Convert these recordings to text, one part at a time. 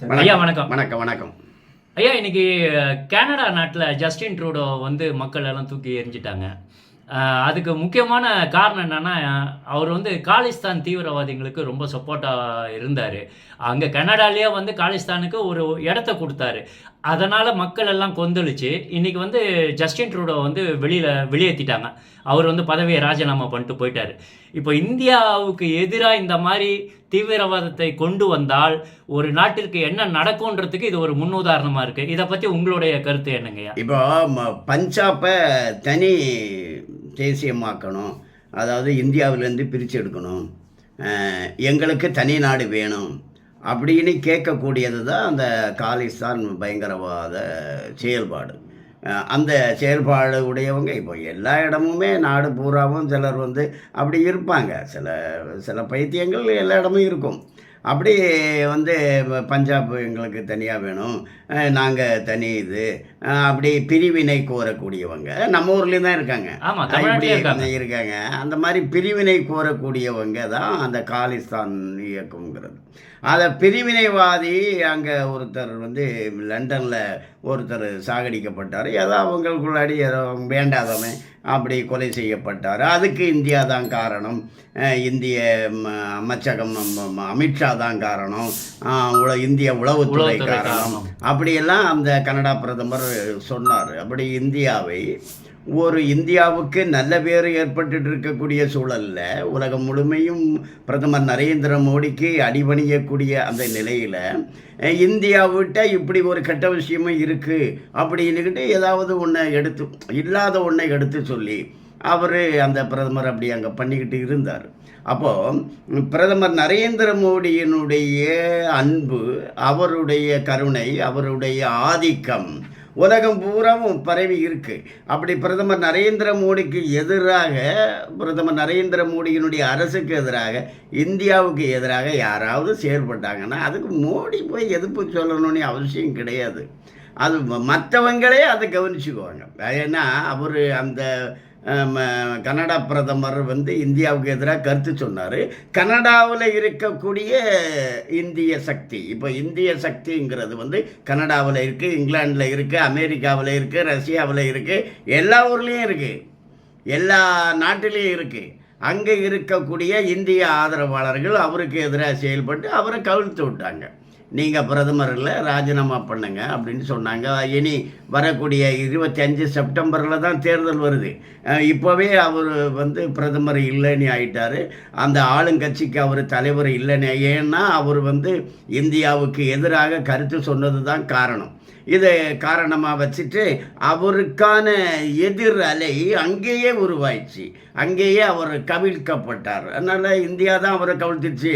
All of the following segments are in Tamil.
ஐயா வணக்கம். வணக்கம் வணக்கம். ஐயா இன்னைக்கு கனடா நாட்டில் ஜஸ்டின் ட்ரூடோ வந்து மக்கள் எல்லாம் தூக்கி எறிஞ்சிட்டாங்க. அஹ், அதுக்கு முக்கியமான காரணம் என்னென்னா அவர் வந்து காலிஸ்தான் தீவிரவாதிகளுக்கு ரொம்ப சப்போர்ட்டாக இருந்தார். அங்கே கனடாலேயே வந்து காலிஸ்தானுக்கு ஒரு இடத்த கொடுத்தாரு. அதனால் மக்கள் எல்லாம் கொந்தளிச்சு இன்றைக்கி வந்து ஜஸ்டின் ட்ரூடோ வந்து வெளியில் வெளியேற்றிட்டாங்க அவர் வந்து பதவியை ராஜினாமா பண்ணிட்டு போயிட்டார். இப்போ இந்தியாவுக்கு எதிராக இந்த மாதிரி தீவிரவாதத்தை கொண்டு வந்தால் ஒரு நாட்டிற்கு என்ன நடக்கும்ன்றதுக்கு இது ஒரு முன்னுதாரணமாக இருக்குது இதை பற்றி உங்களுடைய கருத்து என்னங்கய்யா? இப்போ பஞ்சாப்பை தனி தேசியமாக்கணும். அதாவது இந்தியாவிலேருந்து பிரித்து எடுக்கணும். எங்களுக்கு தனி நாடு வேணும் அப்படின்னு கேட்கக்கூடியது தான் அந்த காலிஸ்தான் பயங்கரவாத செயல்பாடு. அந்த செயல்பாடு உடையவங்க இப்போ எல்லா இடமுமே நாடு பூராவும் சிலர் வந்து அப்படி இருப்பாங்க. சில சில பைத்தியங்கள் எல்லா இடமும் இருக்கும். அப்படி வந்து பஞ்சாப் எங்களுக்கு தனியாக வேணும். நாங்கள் தனி இது. அப்படி பிரிவினை கோரக்கூடியவங்க. நம்ம ஊர்லேயும் தான் இருக்காங்க. இப்படி இருக்காங்க. அந்த மாதிரி பிரிவினை கோரக்கூடியவங்க தான் அந்த காலிஸ்தான் இயக்கம்ங்கிறது. அதை பிரிவினைவாதி அங்கே ஒருத்தர் வந்து லண்டனில் ஒருத்தர் சாகடிக்கப்பட்டார். ஏதோ அவங்களுக்குள்ளாடி ஏதோ வேண்டாதவன். அப்படி கொலை செய்யப்பட்டார். அதுக்கு இந்தியா தான் காரணம். இந்திய அமைச்சகம் அமித்ஷா தான் காரணம். உல- இந்திய உளவுத்துறை காரணம். அப்படியெல்லாம் அந்த கனடா பிரதமர் சொன்னார். அப்படி இந்தியாவை ஒரு இந்தியாவுக்கு நல்ல பேர் ஏற்பட்டு இருக்கக்கூடிய சூழலில் உலகம் முழுமையும் பிரதமர் நரேந்திர மோடிக்கு அடிபணியக்கூடிய அந்த நிலையில் இந்தியாவிட்ட இப்படி ஒரு கெட்ட விஷயமும் இருக்குது அப்படின்னுக்கிட்டு ஏதாவது ஒன்றை எடுத்து இல்லாத ஒன்றை எடுத்து சொல்லி அவர் அந்த பிரதமர் அப்படி அங்கே பண்ணிக்கிட்டு இருந்தார். அப்போது பிரதமர் நரேந்திர மோடியினுடைய அன்பு அவருடைய கருணை அவருடைய ஆதிக்கம் உலகம் பூராவும் பரவி இருக்கு. அப்படி பிரதமர் நரேந்திர மோடிக்கு எதிராக பிரதமர் நரேந்திர மோடியினுடைய அரசுக்கு எதிராக இந்தியாவுக்கு எதிராக யாராவது செயல்பட்டாங்கன்னா அதுக்கு மோடி போய் எதிர்ப்பு சொல்லணும்னு அவசியம் கிடையாது. அது மற்றவங்களே அதை கவனிச்சுக்குவாங்க. ஏன்னா அவர் அந்த கனடா பிரதமர் வந்து இந்தியாவுக்கு எதிராக கருத்து சொன்னார். கனடாவில் இருக்கக்கூடிய இந்திய சக்தி இப்போ இந்திய சக்திங்கிறது வந்து கனடாவில் இருக்குது இங்கிலாண்டில் இருக்குது அமெரிக்காவில் இருக்குது ரஷ்யாவில் இருக்குது எல்லா ஊர்லேயும் இருக்குது எல்லா நாட்டிலையும் இருக்குது அங்கே இருக்கக்கூடிய இந்திய ஆதரவாளர்கள் அவருக்கு எதிராக செயல்பட்டு அவரை கவிழ்த்து விட்டாங்க. நீங்கள் பிரதமர் இல்லை ராஜினாமா பண்ணுங்க அப்படின்னு சொன்னாங்க. இனி வரக்கூடிய இருபத்தி அஞ்சு செப்டம்பரில் தான் தேர்தல் வருது. இப்போவே அவர் வந்து பிரதமர் இல்லைன்னு ஆயிட்டார். அந்த ஆளுங்கட்சிக்கு அவர் தலைவர் இல்லைன்னு ஏன்னா அவர் வந்து இந்தியாவுக்கு எதிராக கருத்து சொன்னது தான் காரணம். இதை காரணமாக வச்சுட்டு அவருக்கான எதிர் அலை அங்கேயே உருவாயிடுச்சு. அங்கேயே அவர் கவிழ்க்கப்பட்டார். அதனால் இந்தியா தான் அவரை கவிழ்த்துச்சு.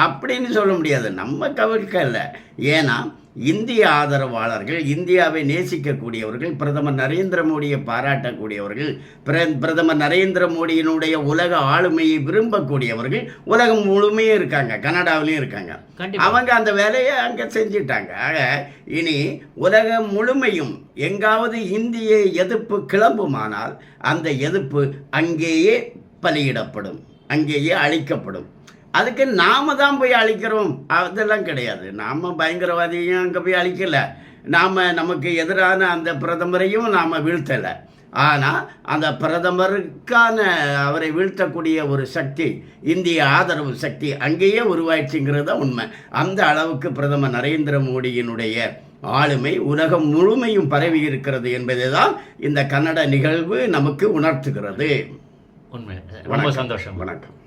அப்படின்னு சொல்ல முடியாது. நம்ம கவிழ்க்கல ஏன்னா இந்திய ஆதரவாளர்கள் இந்தியாவை நேசிக்கக்கூடியவர்கள் பிரதமர் நரேந்திர மோடியை பாராட்டக்கூடியவர்கள் பிர- பிரதமர் நரேந்திர மோடியினுடைய உலக ஆளுமையை விரும்பக்கூடியவர்கள் உலகம் முழுமையும் இருக்காங்க கனடாவிலையும் இருக்காங்க. அவங்க அந்த வேலையை அங்கே செஞ்சிட்டாங்க. ஆக இனி உலகம் முழுமையும் எங்காவது இந்திய எதிர்ப்பு கிளம்புமானால் அந்த எதிர்ப்பு அங்கேயே பலியிடப்படும் அங்கேயே அழிக்கப்படும். அதுக்கு நாம தான் போய் அழிக்கிறோம். அதெல்லாம் கிடையாது. நாம பயங்கரவாதியும் அங்கே போய் அழிக்கல. நாம் நமக்கு எதிரான அந்த பிரதமரையும் நாம் வீழ்த்தலை. ஆனால் அந்த பிரதமருக்கான அவரை வீழ்த்தக்கூடிய ஒரு சக்தி இந்திய ஆதரவு சக்தி அங்கேயே உருவாயிடுச்சுங்கிறது தான் உண்மை. அந்த அளவுக்கு பிரதமர் நரேந்திர மோடியினுடைய ஆளுமை உலகம் முழுமையும் பரவி இருக்கிறது என்பதை தான் இந்த கன்னட நிகழ்வு நமக்கு உணர்த்துகிறது. உண்மை. ரொம்ப சந்தோஷம். வணக்கம்.